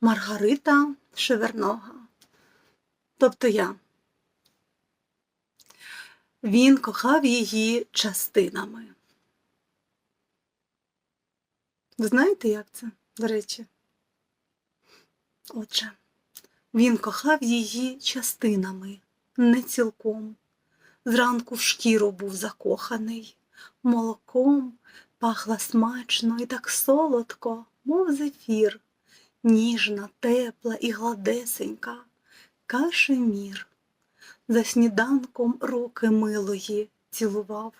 Маргарита Шевернога. Тобто я. Він кохав її частинами. Ви знаєте, як це, до речі? Отже, він кохав її частинами, не цілком. Зранку в шкіру був закоханий, молоком пахла смачно і так солодко, мов зефір, ніжна, тепла і гладесенька, кашемір. За сніданком руки милої цілував,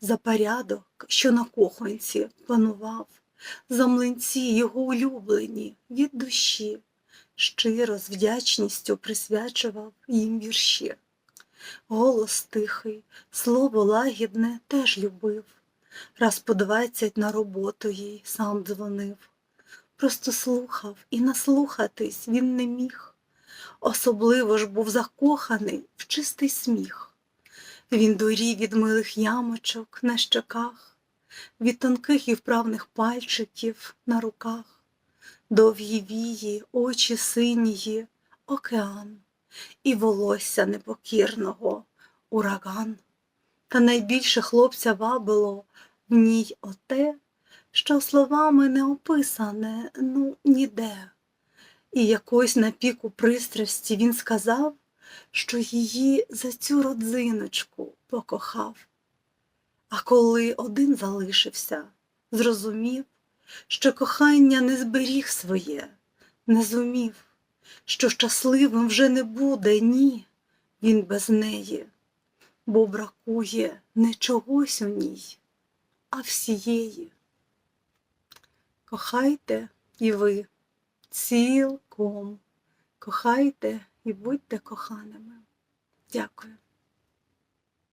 за порядок, що на коханці панував, за млинці його улюблені від душі, щиро з вдячністю присвячував їм вірші. Голос тихий, слово лагідне теж любив, раз по двадцять на роботу їй сам дзвонив. Просто слухав і наслухатись він не міг. Особливо ж був закоханий в чистий сміх. Він дурів від милих ямочок на щоках, від тонких і вправних пальчиків на руках, довгі вії, очі синії, океан і волосся непокірного ураган. Та найбільше хлопця вабило в ній оте, що словами не описане, ну, ніде. І якось на піку пристрасті він сказав, що її за цю родзиночку покохав. А коли один залишився, зрозумів, що кохання не зберіг своє, не зумів, що щасливим вже не буде, ні, він без неї, бо бракує не чогось у ній, а всієї. Кохайте і ви цілком, кохайте і будьте коханими. Дякую.